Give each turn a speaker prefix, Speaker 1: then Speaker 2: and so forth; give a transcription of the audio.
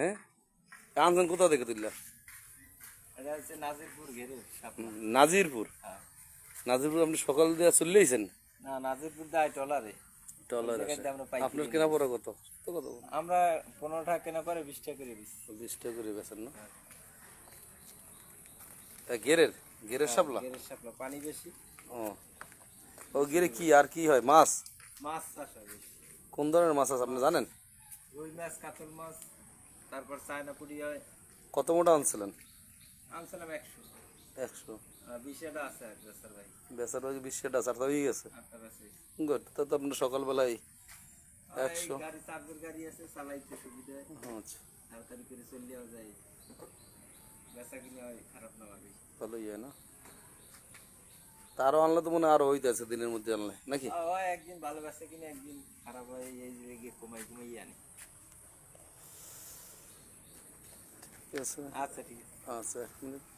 Speaker 1: হ্যাঁ? আনছেন কোথা থেকে তুললা?
Speaker 2: নাজিরপুর
Speaker 1: নাজিরপুর?
Speaker 2: হ্যাঁ।
Speaker 1: আপনি সকাল দিয়ে চললেইছেন
Speaker 2: না নাজিরপুর দায় টলারে
Speaker 1: টলার
Speaker 2: জায়গায় দিয়ে আমরা পাইকারি
Speaker 1: আপনার কেনা। পড়া কত? কত
Speaker 2: আমরা পনেরো টাকা কেনা করে বিশ টাকা করে বিশ
Speaker 1: টাকা করে বেছেন না? গেরের? গেরের সাপলা
Speaker 2: ঘেরের সাপলা পানি বেশি।
Speaker 1: ও। ও গেরে কি আর কি হয়? মাছ?
Speaker 2: মাছ চাষ হয়
Speaker 1: কোন ধরনের মাছ আছে আপনি জানেন?
Speaker 2: রুই মাছ কাতল মাছ তারপর চায়না পুরি হয়।
Speaker 1: কত মোটা আনছিলেন?
Speaker 2: আনছিলাম একশো।
Speaker 1: একশো।
Speaker 2: বিশটা আছে ভাই।
Speaker 1: টাকা চারটা হয়ে গেছে? গুড তো তো আপনার সকালবেলায়
Speaker 2: আর এই
Speaker 1: একশো।
Speaker 2: গাড়ি চার্জের গাড়ি আছে চালাইতে সুবিধা হয়।
Speaker 1: আচ্ছা।
Speaker 2: তাড়াতাড়ি করে চললেও যায়। বেচা কিনে হয় খারাপ না লাগে।
Speaker 1: ভালোই হয় না? তারও আনলে তো মনে আরও হইতেছে দিনের মধ্যে আনলে নাকি?
Speaker 2: একদিন ভালো বেচা কিনে একদিন খারাপ হয় এই কমাই কমাই আনি
Speaker 1: ঠিক আছে
Speaker 2: আচ্ছা ঠিক আছে
Speaker 1: আচ্ছা